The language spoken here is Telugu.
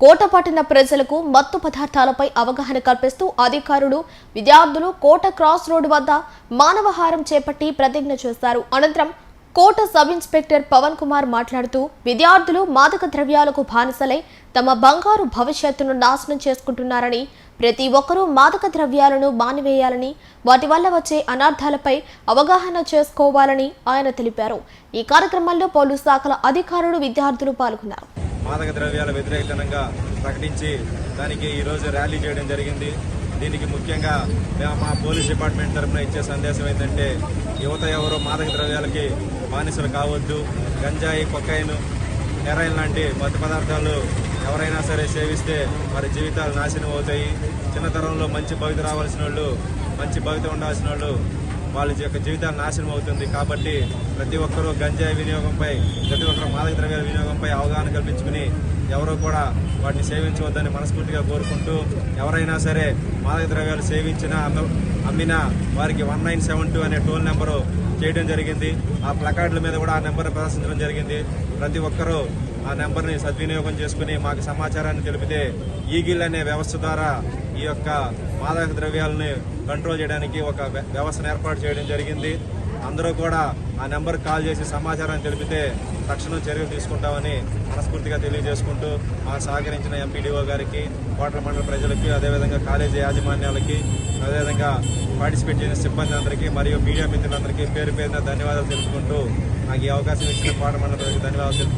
కోట పట్టణ ప్రజలకు మత్తు పదార్థాలపై అవగాహన కల్పిస్తూ అధికారులు విద్యార్థులు కోట క్రాస్ రోడ్డు వద్ద మానవహారం చేపట్టి ప్రతిజ్ఞ చేశారు. అనంతరం కోట సబ్ ఇన్స్పెక్టర్ పవన్ కుమార్ మాట్లాడుతూ విద్యార్థులు మాదక ద్రవ్యాలకు బానిసలై తమ బంగారు భవిష్యత్తును నాశనం చేసుకుంటున్నారని ప్రతి ఒక్కరూ మాదక ద్రవ్యాలను మానివేయాలని వాటి వల్ల వచ్చే అనర్థాలపై అవగాహన చేసుకోవాలని ఆయన తెలిపారు. ఈ కార్యక్రమంలో పలు శాఖల అధికారులు విద్యార్థులు పాల్గొన్నారు. మాదక ద్రవ్యాల వ్యతిరేకతనంగా ప్రకటించి దానికి ఈరోజు ర్యాలీ చేయడం జరిగింది. దీనికి ముఖ్యంగా మా పోలీస్ డిపార్ట్మెంట్ తరఫున ఇచ్చే సందేశం ఏంటంటే యువత ఎవరు మాదక ద్రవ్యాలకి బానిసలు కావద్దు గంజాయి కొక్కైను హెరాయిన్ లాంటి మత్తు పదార్థాలు ఎవరైనా సరే సేవిస్తే వారి జీవితాలు నాశనం అవుతాయి. చిన్నతరంలో మంచి భవిత రావాల్సిన వాళ్ళు మంచి భవిత ఉండాల్సిన వాళ్ళు వాళ్ళ యొక్క జీవితాన్ని నాశనం అవుతుంది కాబట్టి ప్రతి ఒక్కరూ గంజాయి వినియోగంపై ప్రతి ఒక్కరు మాదక ద్రవ్యాల వినియోగంపై అవగాహన కల్పించుకుని ఎవరూ కూడా వాటిని సేవించవద్దని మనస్ఫూర్తిగా కోరుకుంటూ ఎవరైనా సరే మాదక ద్రవ్యాలు సేవించినా అమ్మిన అమ్మినా వారికి వన్ నైన్ సెవెన్ టూ అనే టోల్ నెంబరు చేయడం జరిగింది. ఆ ప్లకార్డుల మీద కూడా ఆ నెంబర్ ప్రదర్శించడం జరిగింది. ప్రతి ఒక్కరూ ఆ నెంబర్ని సద్వినియోగం చేసుకుని మాకు సమాచారాన్ని తెలిపితే ఈగిల్ అనే వ్యవస్థ ద్వారా ఈ యొక్క మాదక ద్రవ్యాలని కంట్రోల్ చేయడానికి ఒక వ్య- వ్యవస్థను ఏర్పాటు చేయడం జరిగింది. అందరూ కూడా ఆ నెంబర్ కాల్ చేసి సమాచారం తెలిపితే తక్షణం చర్యలు తీసుకుంటామని మనస్ఫూర్తిగా తెలియజేసుకుంటూ మాకు సహకరించిన ఎంపీడీఓ గారికి కోట్ల మండల ప్రజలకి అదేవిధంగా కాలేజీ యాజమాన్యాలకి అదేవిధంగా పార్టిసిపేట్ చేసిన సిబ్బంది అందరికీ మరియు మీడియా మిత్రులందరికీ పేరు పేరున ధన్యవాదాలు తెలుసుకుంటూ నాకు ఈ అవకాశం ఇచ్చిన కోట మండల ప్రజలకు ధన్యవాదాలు తెలుపుకుంటూ